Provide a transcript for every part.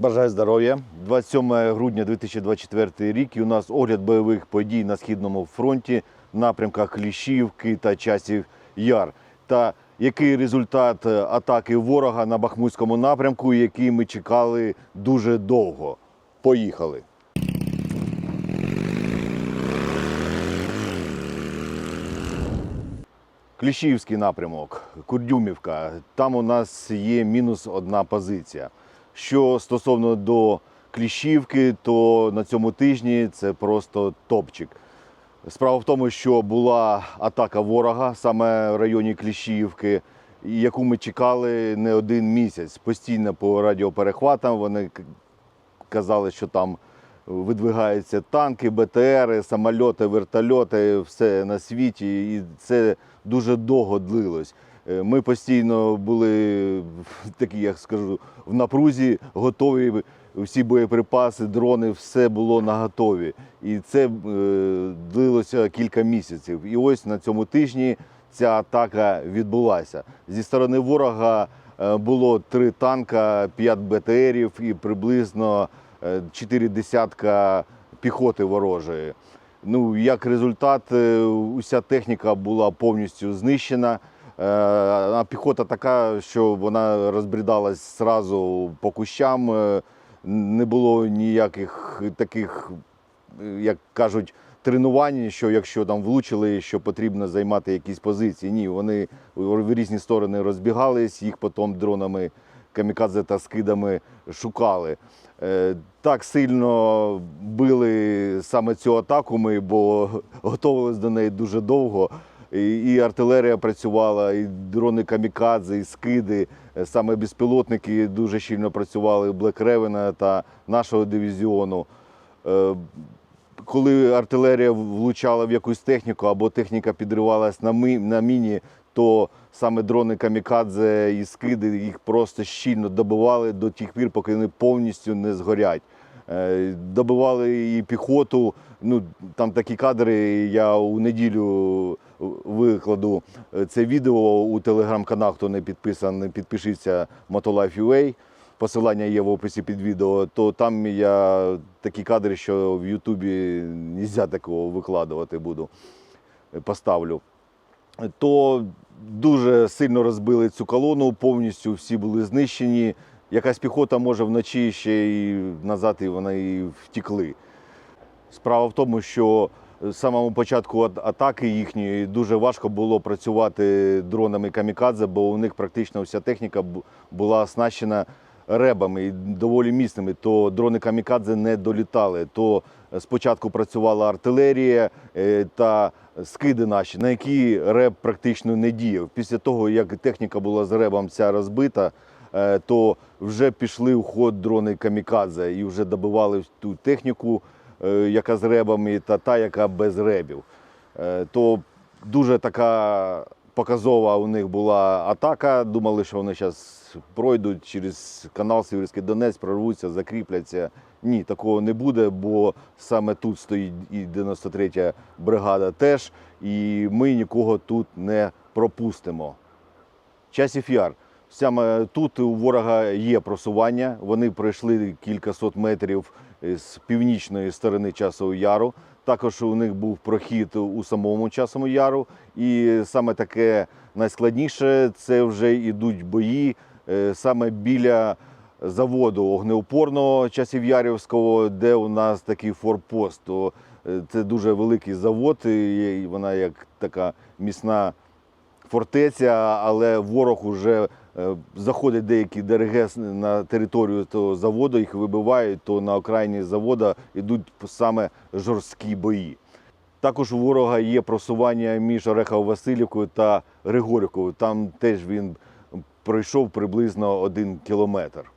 Бажаю здоров'я. 27 грудня 2024 рік і у нас огляд бойових подій на східному фронті в напрямках Кліщівки та часів Яр. Та який результат е, атаки ворога на Бахмутському напрямку, який ми чекали дуже довго. Поїхали. Кліщівський напрямок, Курдюмівка. Там у нас є мінус одна позиція. Що стосовно до Кліщівки, то на цьому тижні це просто топчик. Справа в тому, що була атака ворога саме в районі Кліщівки, яку ми чекали не один місяць. Постійно по радіоперехватам вони казали, що там видвигаються танки, БТРи, самольоти, вертольоти, все на світі, і це дуже довго длилось. Е, Ми постійно були такі, як скажу, в напрузі, готові. Всі боєприпаси, дрони, все було наготові. І це е, длилося кілька місяців. І ось на цьому тижні ця атака відбулася. Зі сторони ворога е, було три танка, п'ять БТРів і приблизно е, чотири десятка піхоти ворожої. Ну, як результат, уся техніка була повністю знищена. Е, А піхота така, що вона розбрідалась зразу по кущам. е, Не було ніяких таких, е, як кажуть, тренувань, що якщо там влучили, що потрібно займати якісь позиції. Ні, вони в різні сторони розбігались, їх потім дронами камікадзе та скидами шукали. Так сильно били саме цю атаку ми, бо готувалися до неї дуже довго. І, і артилерія працювала, і дрони камікадзе, і скиди. Е, Саме безпілотники дуже щільно працювали Блек Ревена та нашого дивізіону. Е, Коли артилерія влучала в якусь техніку або техніка підривалась на, ми, на міні, то саме дрони камікадзе і скиди їх просто щільно добивали до тих пір, поки вони повністю не згорять. Е, Добивали і піхоту. Ну там такі кадри. Я у неділю викладу це відео у телеграм-канал. Хто не підписаний, підпишіться Motolife.ua. Посилання є в описі під відео. То там я такі кадри, що в Ютубі не можна такого викладувати буду. Поставлю то дуже сильно розбили цю колону, повністю всі були знищені. Якась піхота може вночі ще і назад і вони і втікли. Справа в тому, що з самого початку атаки їхньої дуже важко було працювати дронами камікадзе, бо у них практично вся техніка була оснащена ребами і доволі міцними. То дрони камікадзе не долітали. То спочатку працювала артилерія е, та скиди наші, на які реб практично не діяв. Після того, як техніка була з ребом ця розбита, е, то вже пішли в ход дрони камікадзе і вже добивали ту техніку, яка з ребами, та та, яка без ребів. Е, То дуже така показова у них була атака. Думали, що вони зараз пройдуть через канал Сіверський Донець, прорвуться, закріпляться. Ні, такого не буде, бо саме тут стоїть і 93-я бригада теж, і ми нікого тут не пропустимо. Часів яр. Саме тут у ворога є просування. Вони пройшли кількасот метрів з північної сторони часового яру. Також у них був прохід у самому часовому яру. І саме таке найскладніше це вже йдуть бої е, саме біля заводу огнеупорного часів'ярівського, де у нас такий форпост. Е, Це дуже великий завод, і вона як така міцна фортеця, але ворог уже е, заходить деякі ДРГ на територію того заводу, їх вибивають, то на окраїні заводу йдуть саме жорсткі бої. Також у ворога є просування між Орехово-Василівкою та Григорівкою. Там теж він пройшов приблизно один кілометр.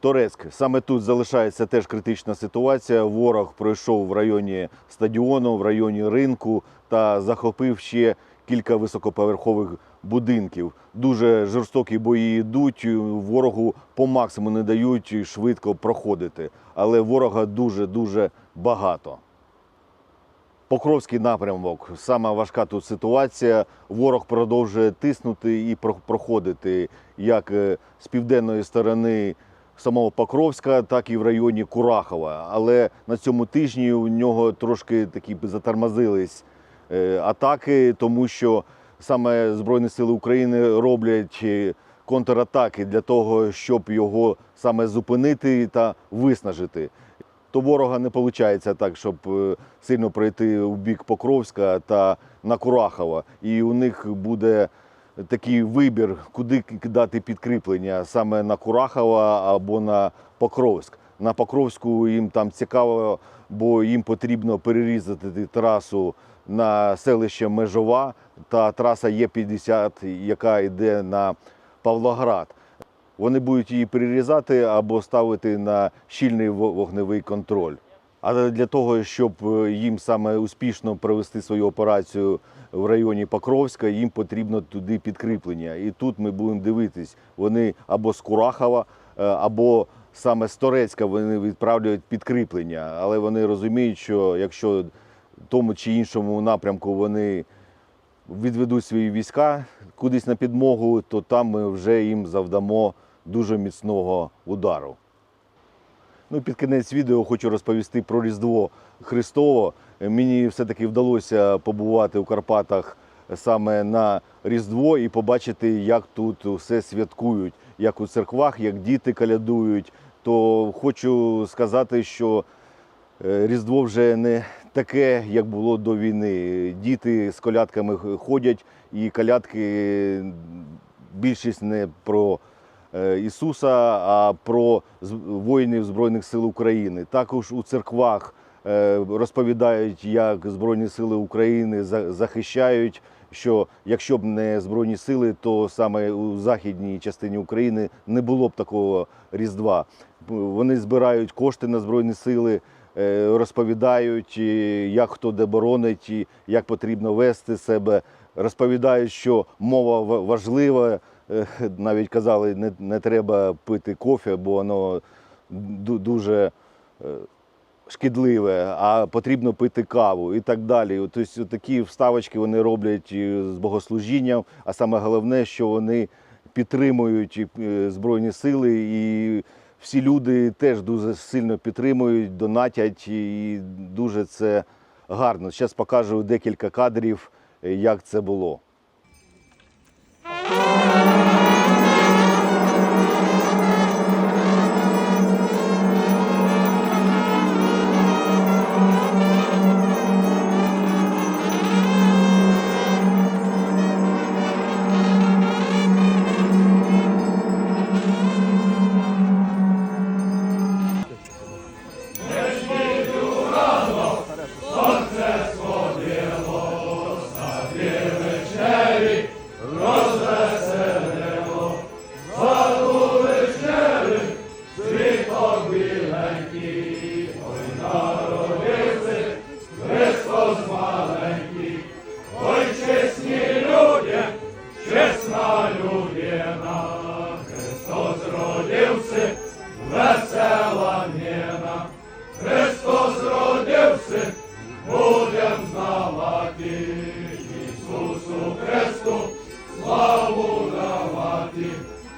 Торецьк. Саме тут залишається теж критична ситуація. Ворог пройшов в районі стадіону, в районі ринку та захопив ще кілька високоповерхових будинків. Дуже жорстокі бої йдуть. Ворогу по максимуму не дають швидко проходити, але ворога дуже дуже багато. Покровський напрямок сама важка тут ситуація. Ворог продовжує тиснути і проходити як е, з південної сторони самого Покровська, так і в районі Курахова. Але на цьому тижні у нього трошки такі затормозились е, атаки, тому що саме Збройні Сили України роблять е, контратаки для того, щоб його саме зупинити та виснажити. То ворога не виходить так, щоб е, сильно пройти у бік Покровська та на Курахова. І у них буде такий вибір, куди кидати підкріплення саме на Курахова або на Покровськ. На Покровську їм там цікаво, бо їм потрібно перерізати трасу на селище Межова та траса Є50, яка йде на Павлоград. Вони будуть її перерізати або ставити на щільний вогневий контроль. А для того, щоб е, їм саме успішно провести свою операцію в районі Покровська, їм потрібно туди підкріплення. І тут ми будемо дивитись, вони або з Курахова, е, або саме з Торецька вони відправляють підкріплення. Але вони розуміють, що якщо тому чи іншому напрямку вони відведуть свої війська кудись на підмогу, то там ми вже їм завдамо дуже міцного удару. Ну, під кінець відео хочу розповісти про Різдво Христово. Мені все-таки вдалося побувати у Карпатах саме на Різдво і побачити, як тут все святкують, як у церквах, як діти калядують. То хочу сказати, що е, Різдво вже не таке, як було до війни. Діти з колядками ходять, і колядки більшість не про е, Ісуса, а про воїнів Збройних сил України. Також у церквах е, розповідають, як Збройні сили України захищають. Що якщо б не збройні сили, то саме у західній частині України не було б такого різдва. Вони збирають кошти на збройні сили, розповідають, е, як хто де боронить, як потрібно вести себе. Розповідають, що мова важлива. Е, Навіть казали, не, не треба пити кофе, бо воно дуже е, шкідливе, а потрібно пити каву і так далі. Тобто такі вставочки вони роблять з богослужінням, а саме головне, що вони підтримують Збройні сили і всі люди теж дуже сильно підтримують, донатять і дуже це гарно. Зараз покажу декілька кадрів, е, як це було.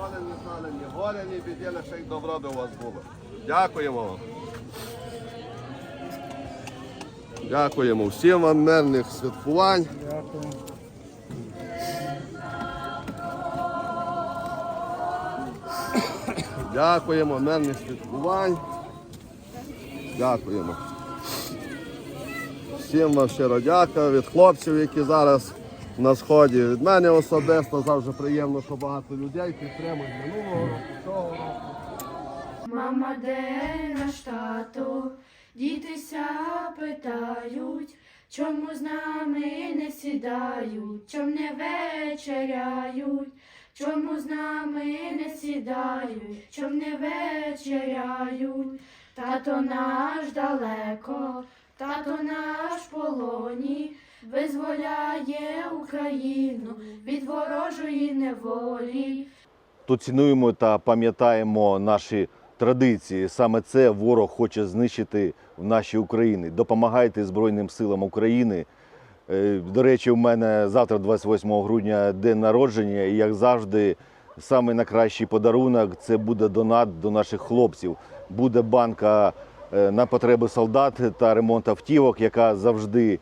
ніколи не знали ні горя, ні біді, лише й добро до вас було. Дякуємо вам. Дякуємо всім вам мирних святкувань. Дякуємо, мирних святкувань. Дякуємо. Всім вам щиро дякую від хлопців, які зараз на сході. Від мене особисто завжди приємно, що багато людей підтримують минулого цього року. Мама, де наш тато? Дітися питають, чому з нами не сідають, чом не вечеряють, чому з нами не сідають, чом не вечеряють. Тато наш далеко, тато наш полоні, визволяє Україну від ворожої неволі. то цінуємо та пам'ятаємо наші традиції. Саме це ворог хоче знищити в нашій Україні. Допомагайте Збройним силам України. Е, До речі, у мене завтра, 28 грудня, день народження, і як завжди, саме найкращий подарунок це буде донат до наших хлопців. Буде банка е, на потреби солдат та ремонт автівок, яка завжди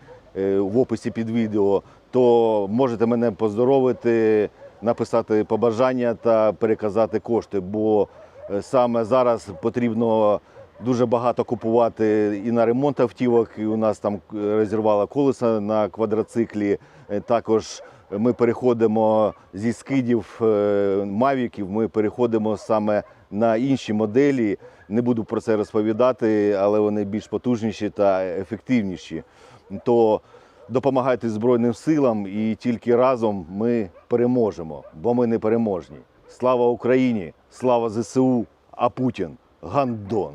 в описі під відео. То можете мене поздоровити, написати побажання та переказати кошти. Бо е, саме зараз потрібно дуже багато купувати і на ремонт автівок. І у нас там е, розірвало колеса на квадроциклі. Е, Також ми переходимо зі скидів е, мавіків. Ми переходимо саме на інші моделі. Не буду про це розповідати, але вони більш потужніші та ефективніші. То допомагайте Збройним силам, і тільки разом ми переможемо, бо ми не переможні. Слава Україні! Слава ЗСУ! А Путін гандон!